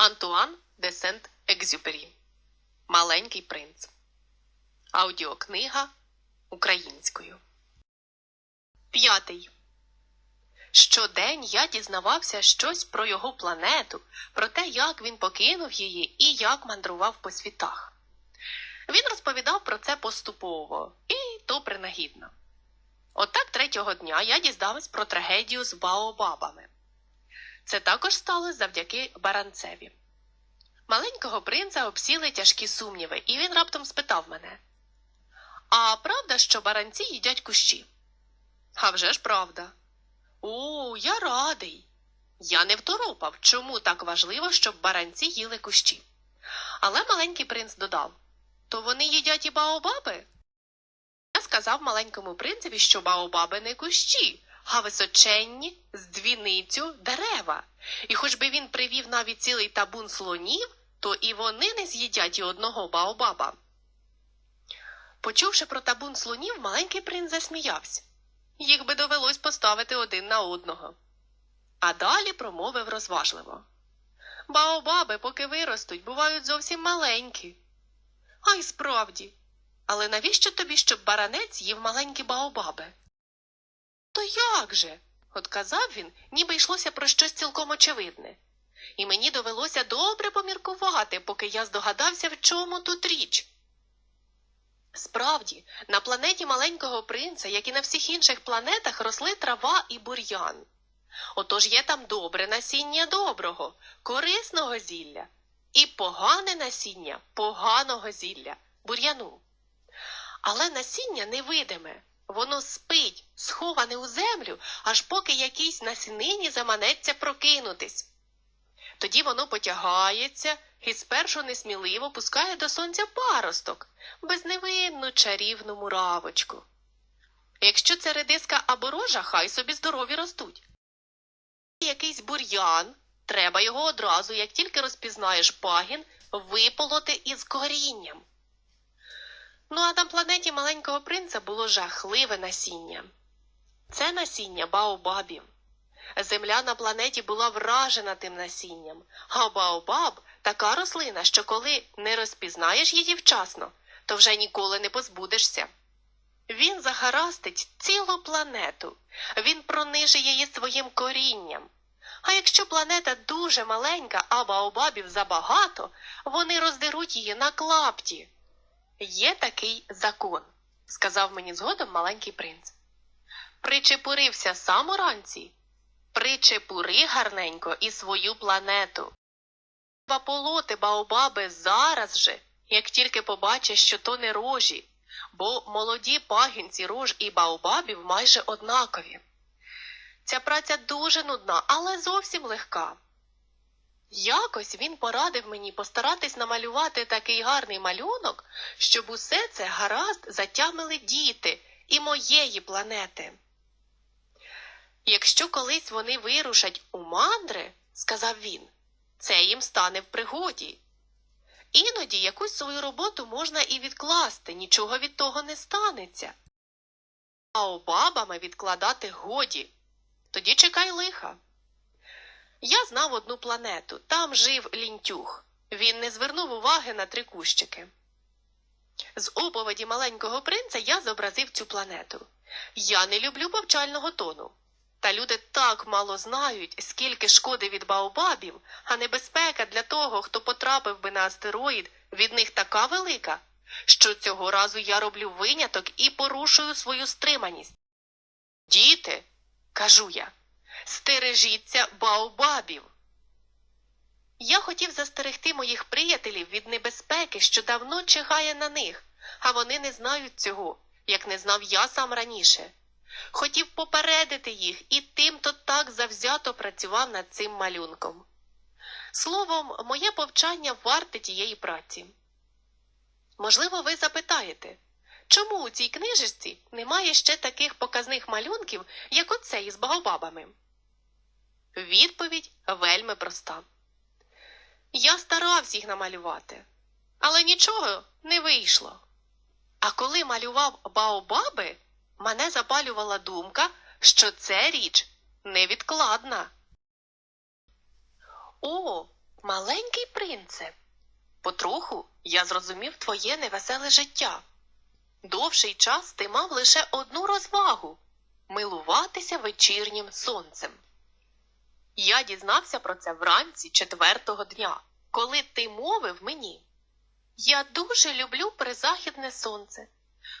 Антуан де Сент Екзюпері. Маленький принц. Аудіокнига українською. П'ятий. Щодень я дізнавався щось про його планету, про те, як він покинув її і як мандрував по світах. Він розповідав про це поступово і то принагідно. Отак третього дня я дізнався про трагедію з Баобабами. Це також сталося завдяки баранцеві. Маленького принца обсіли тяжкі сумніви, і він раптом спитав мене: А правда, що баранці їдять кущі? «А вже ж правда. О, я радий. Я не второпав, чому так важливо, щоб баранці їли кущі. Але маленький принц додав То вони їдять і баобаби? Я сказав маленькому принцеві, що баобаби не кущі, а височенні з двіницю дерева. І хоч би він привів навіть цілий табун слонів, то і вони не з'їдять і одного баобаба. Почувши про табун слонів, маленький принц засміявся. Їх би довелось поставити один на одного. А далі промовив розважливо. Баобаби, поки виростуть, бувають зовсім маленькі. А й справді. Але навіщо тобі, щоб баранець їв маленькі баобаби? То як же? отказав він, ніби йшлося про щось цілком очевидне. І мені довелося добре поміркувати, поки я здогадався, в чому тут річ. Справді, на планеті маленького принца, як і на всіх інших планетах, росли трава і бур'ян. Отож є там добре насіння доброго, корисного зілля, і погане насіння поганого зілля, бур'яну. Але насіння невидиме, воно спить, сховане у землю, аж поки якійсь насінині заманеться прокинутись. Тоді воно потягається і спершу несміливо пускає до сонця паросток, безневинну чарівну муравочку. Якщо це редиска або рожа, хай собі здорові ростуть. Якийсь бур'ян, треба його одразу, як тільки розпізнаєш пагін, виполоти із корінням. Ну а на планеті маленького принца було жахливе насіння. Це насіння баобабів. Земля на планеті була вражена тим насінням, а баобаб така рослина, що коли не розпізнаєш її вчасно, то вже ніколи не позбудешся. Він загарастить цілу планету, він прониже її своїм корінням. А якщо планета дуже маленька, а баобабів забагато, вони роздеруть її на клапті. Є такий закон, сказав мені згодом маленький принц. Причепурився сам уранці, причепури гарненько і свою планету. Треба полоти баобаби зараз же, як тільки побачиш, що то не рожі, бо молоді пагінці рож і баобабів майже однакові. Ця праця дуже нудна, але зовсім легка. Якось він порадив мені постаратись намалювати такий гарний малюнок, щоб усе це гаразд затямили діти і моєї планети. Якщо колись вони вирушать у мандри, сказав він, це їм стане в пригоді. Іноді якусь свою роботу можна і відкласти, нічого від того не станеться. А обабами відкладати годі. Тоді чекай лиха. Я знав одну планету, там жив лінтюх. Він не звернув уваги на три кущики. З оповіді маленького принца я зобразив цю планету. Я не люблю повчального тону. Та люди так мало знають, скільки шкоди від баобабів, а небезпека для того, хто потрапив би на астероїд, від них така велика, що цього разу я роблю виняток і порушую свою стриманість. Діти, кажу я, стережіться баобабів. Я хотів застерегти моїх приятелів від небезпеки, що давно чигає на них, а вони не знають цього, як не знав я сам раніше. Хотів попередити їх і тим-то так завзято працював над цим малюнком. Словом, моє повчання варте тієї праці. Можливо, ви запитаєте, чому у цій книжечці немає ще таких показних малюнків, як оцей із багобабами? Відповідь вельми проста. Я старався їх намалювати, але нічого не вийшло. А коли малював баобаби, мене запалювала думка, що це річ невідкладна. О, Маленький принце, потроху я зрозумів твоє невеселе життя. Довший час ти мав лише одну розвагу милуватися вечірнім сонцем. Я дізнався про це вранці четвертого дня, коли ти мовив мені. Я дуже люблю призахідне сонце.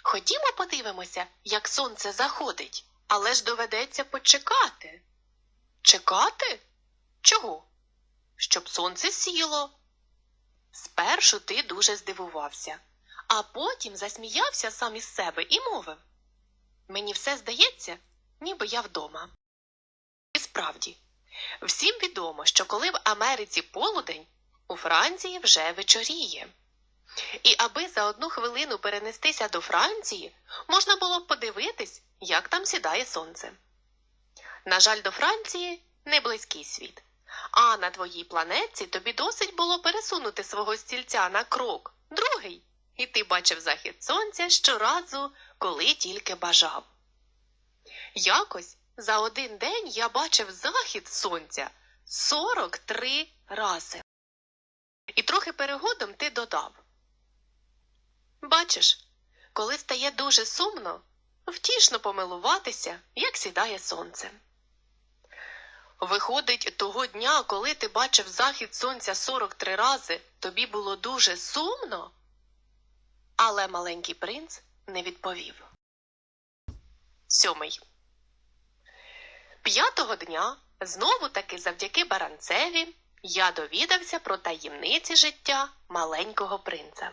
Ходімо подивимося, як сонце заходить, але ж доведеться почекати. Чекати? Чого? Щоб сонце сіло. Спершу ти дуже здивувався, а потім засміявся сам із себе і мовив Мені все здається, ніби я вдома. І справді, всім відомо, що коли в Америці полудень, у Франції вже вечоріє. І аби за одну хвилину перенестися до Франції, можна було б подивитись, як там сідає сонце. На жаль, до Франції не близький світ. А на твоїй планетці тобі досить було пересунути свого стільця на крок, другий, і ти бачив захід сонця щоразу, коли тільки бажав. Якось за один день я бачив захід сонця 43 рази. І трохи перегодом ти додав. Бачиш, коли стає дуже сумно, втішно помилуватися, як сідає сонце. Виходить, того дня, коли ти бачив захід сонця 43 рази, тобі було дуже сумно? Але маленький принц не відповів. Сьомий. П'ятого дня, знову таки завдяки баранцеві, я довідався про таємниці життя маленького принца.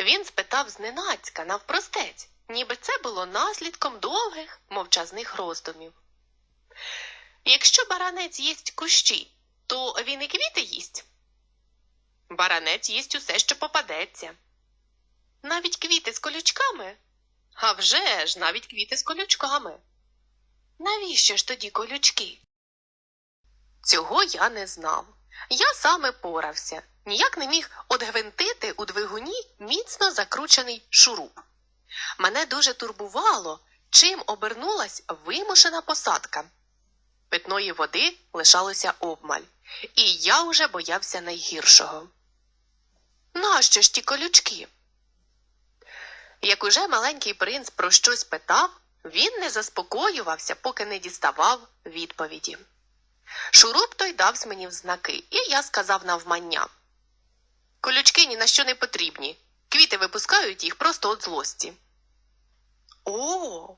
Він спитав зненацька навпростець, ніби це було наслідком довгих мовчазних роздумів. Якщо баранець їсть кущі, то він і квіти їсть. Баранець їсть усе, що попадеться. Навіть квіти з колючками? А вже ж, навіть квіти з колючками. Навіщо ж тоді колючки? Цього я не знав. Я саме порався, ніяк не міг одгвинтити у двигуні міцно закручений шуруп. Мене дуже турбувало, чим обернулась вимушена посадка. Питної води лишалося обмаль, і я уже боявся найгіршого. Нащо ж ті колючки? Як уже маленький принц про щось питав, він не заспокоювався, поки не діставав відповіді. Шуруп той давсь мені в знаки, і я сказав навмання. Колючки ні на що не потрібні. Квіти випускають їх просто від злості. О.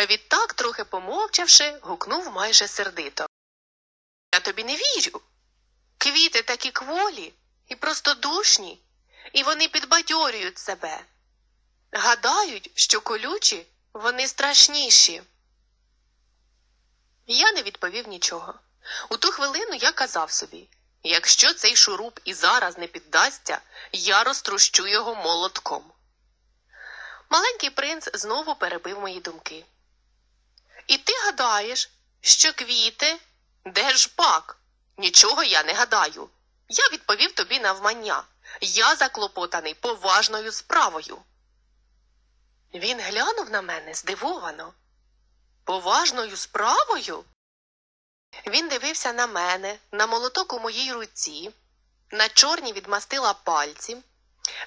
Відтак, трохи помовчавши, гукнув майже сердито. Я тобі не вірю. Квіти такі кволі і простодушні, і вони підбадьорюють себе. Гадають, що колючі вони страшніші. Я не відповів нічого. У ту хвилину я казав собі якщо цей шуруп і зараз не піддасться, я розтрущу його молотком. Маленький принц знову перебив мої думки. І ти гадаєш, що квіти? Де ж пак? Нічого я не гадаю. Я відповів тобі навмання. Я заклопотаний поважною справою. Він глянув на мене здивовано. Поважною справою? Він дивився на мене, на молоток у моїй руці, на чорні відмастила пальці,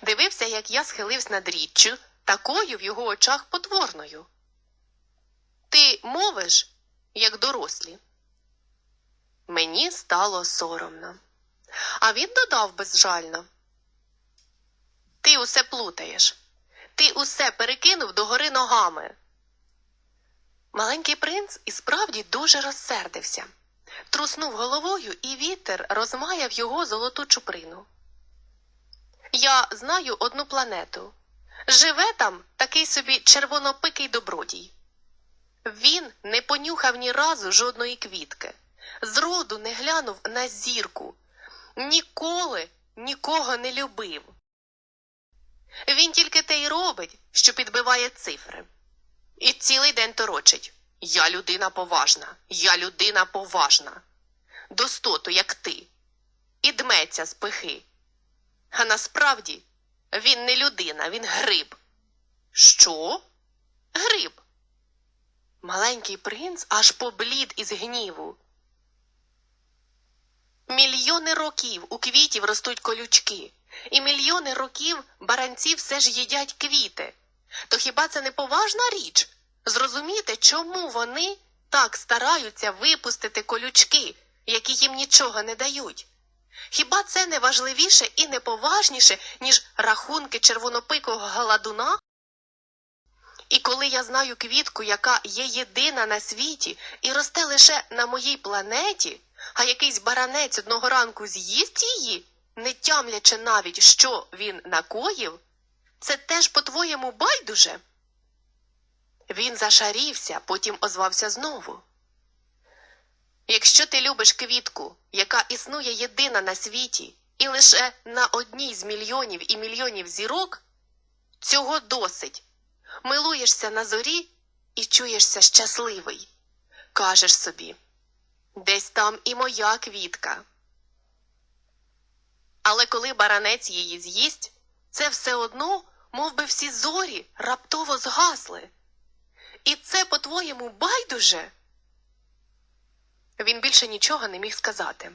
дивився, як я схилився над річчю, такою в його очах потворною. Ти мовиш, як дорослі. Мені стало соромно. А він додав безжально. Ти усе плутаєш. Ти усе перекинув догори ногами. Маленький принц і справді дуже розсердився. Труснув головою, і вітер розмаяв його золоту чуприну. Я знаю одну планету. Живе там такий собі червонопикий добродій. Він не понюхав ні разу жодної квітки, зроду не глянув на зірку, ніколи нікого не любив. Він тільки те й робить, що підбиває цифри. І цілий день торочить Я людина поважна, я людина поважна. Достоту, як ти, і дметься з пихи. А насправді він не людина, він гриб. Що? Гриб. Маленький принц аж поблід із гніву. Мільйони років у квітів ростуть колючки, і мільйони років баранці все ж їдять квіти. То хіба це не поважна річ? Зрозуміти, чому вони так стараються випустити колючки, які їм нічого не дають? Хіба це не важливіше і не поважніше, ніж рахунки червонопикого галадуна? І коли я знаю квітку, яка є єдина на світі і росте лише на моїй планеті, а якийсь баранець одного ранку з'їсть її, не тямлячи навіть, що він накоїв, це теж по-твоєму байдуже? Він зашарівся, потім озвався знову. Якщо ти любиш квітку, яка існує єдина на світі, і лише на одній з мільйонів і мільйонів зірок, цього досить. Милуєшся на зорі і чуєшся щасливий. Кажеш собі, десь там і моя квітка. Але коли баранець її з'їсть, це все одно, мов би всі зорі раптово згасли. І це, по-твоєму, байдуже? Він більше нічого не міг сказати.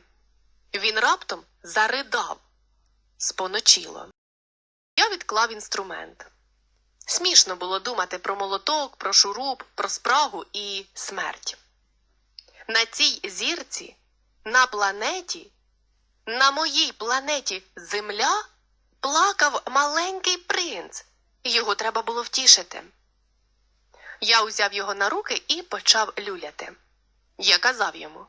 Він раптом заридав. Споночило. Я відклав інструмент. Смішно було думати про молоток, про шуруп, про спрагу і смерть. На цій зірці, на планеті, на моїй планеті Земля плакав маленький принц, його треба було втішити. Я узяв його на руки і почав люляти. Я казав йому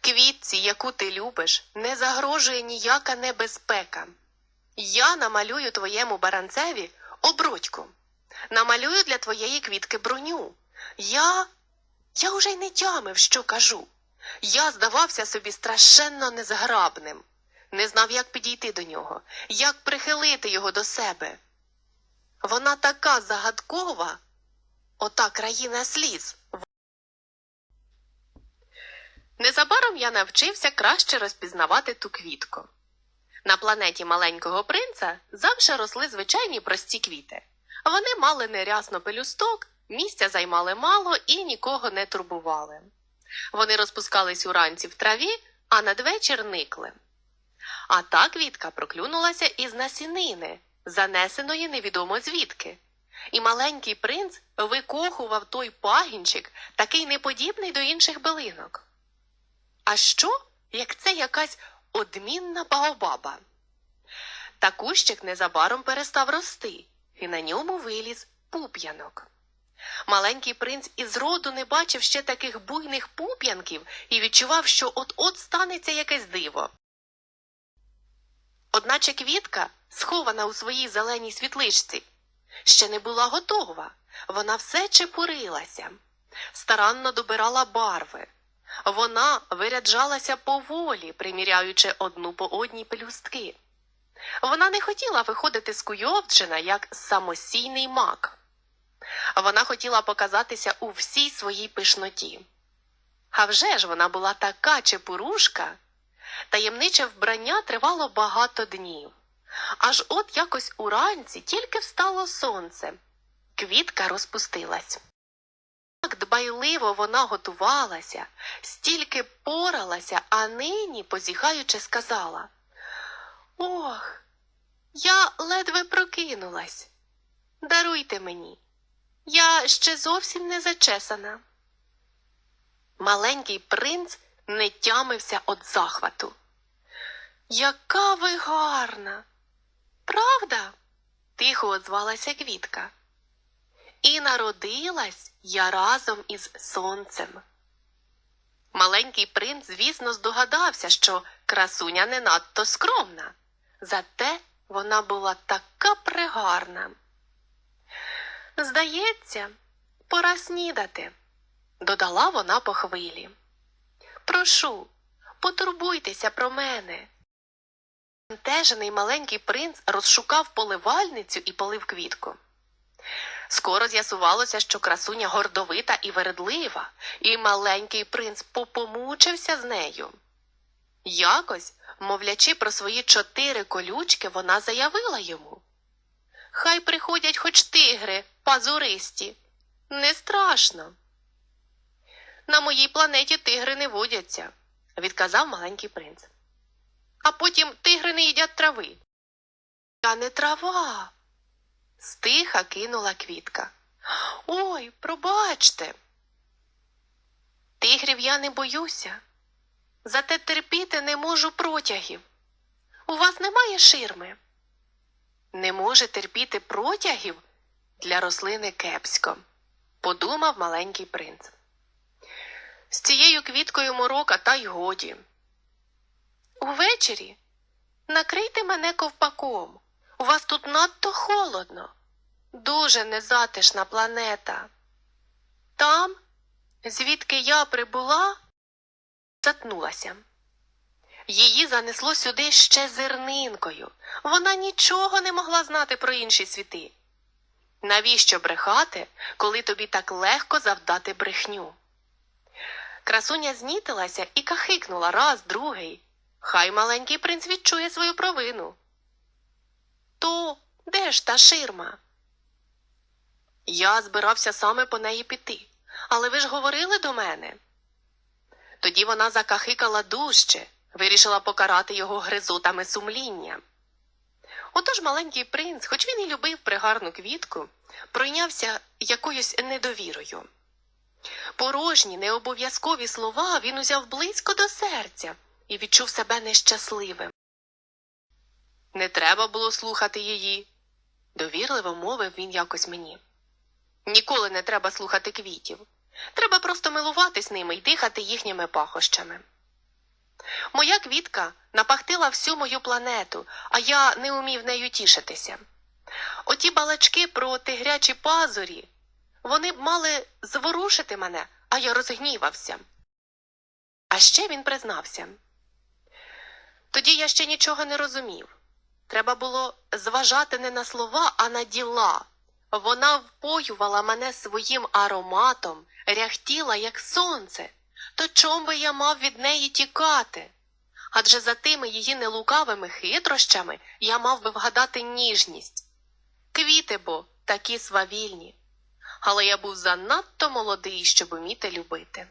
Квітці, яку ти любиш, не загрожує ніяка небезпека. Я намалюю твоєму баранцеві обручку, намалюю для твоєї квітки броню. Я. Я уже й не тямив, що кажу. Я здавався собі страшенно незграбним, не знав, як підійти до нього, як прихилити його до себе. Вона така загадкова, ота країна сліз. Незабаром я навчився краще розпізнавати ту квітку. На планеті маленького принца завжди росли звичайні прості квіти. Вони мали нерясно пелюсток, місця займали мало і нікого не турбували. Вони розпускались уранці в траві, а надвечір никли. А та квітка проклюнулася із насінини, занесеної невідомо звідки. І маленький принц викохував той пагінчик, такий неподібний до інших билинок. А що, як це якась одмінна baobaba? Та кущик незабаром перестав рости, і на ньому виліз пуп'янок. Маленький принц із роду не бачив ще таких буйних пуп'янків і відчував, що от-от станеться якесь диво. Одначе квітка, схована у своїй зеленій світличці, ще не була готова. Вона все чепурилася, старанно добирала барви. Вона виряджалася поволі, приміряючи одну по одній пелюстки. Вона не хотіла виходити з Куйовджина як самостійний мак. Вона хотіла показатися у всій своїй пишноті. А вже ж вона була така чепурушка. Таємниче вбрання тривало багато днів. Аж от якось уранці тільки встало сонце. Квітка розпустилась. Так дбайливо вона готувалася, стільки поралася, а нині, позіхаючи, сказала Ох, я ледве прокинулась. Даруйте мені. Я ще зовсім не зачесана. Маленький принц не тямився від захвату. Яка ви гарна! Правда? тихо озвалася квітка. І народилась я разом із сонцем. Маленький принц, звісно, здогадався, що красуня не надто скромна, зате вона була така пригарна. Здається, пора снідати, додала вона по хвилі. Прошу, потурбуйтеся про мене. Тежений маленький принц розшукав поливальницю і полив квітку. Скоро з'ясувалося, що красуня гордовита і вередлива, і маленький принц попомучився з нею. Якось, мовлячи про свої чотири колючки, вона заявила йому Хай приходять хоч тигри, пазуристі. Не страшно. На моїй планеті тигри не водяться, відказав маленький принц. а потім тигри не їдять трави. Я не трава. Стиха кинула квітка. Ой, пробачте. Тигрів я не боюся. Зате терпіти не можу протягів. У вас немає ширми. Не може терпіти протягів для рослини кепсько, подумав маленький принц. З цією квіткою морока та й годі. Увечері накрийте мене ковпаком. У вас тут надто холодно. Дуже незатишна планета. Там, звідки я прибула, затнулася. Її занесло сюди ще зернинкою. Вона нічого не могла знати про інші світи. Навіщо брехати, коли тобі так легко завдати брехню? Красуня знітилася і кахикнула раз, другий. Хай маленький принц відчує свою провину. То де ж та ширма? Я збирався саме по неї піти, але ви ж говорили до мене. Тоді вона закахикала дужче, вирішила покарати його гризотами сумління. Отож маленький принц, хоч він і любив пригарну квітку, пройнявся якоюсь недовірою. Порожні, необов'язкові слова він узяв близько до серця і відчув себе нещасливим. Не треба було слухати її, довірливо мовив він якось мені. Ніколи не треба слухати квітів. Треба просто милуватись ними і дихати їхніми пахощами. Моя квітка напахтила всю мою планету, а я не умів нею тішитися. Оті балачки про тигрячі пазурі, вони б мали зворушити мене, а я розгнівався. А ще він признався. Тоді я ще нічого не розумів. Треба було зважати не на слова, а на діла. Вона впоювала мене своїм ароматом, ряхтіла, як сонце. То чом би я мав від неї тікати? Адже за тими її нелукавими хитрощами я мав би вгадати ніжність. Квіти бо такі свавільні. Але я був занадто молодий, щоб уміти любити.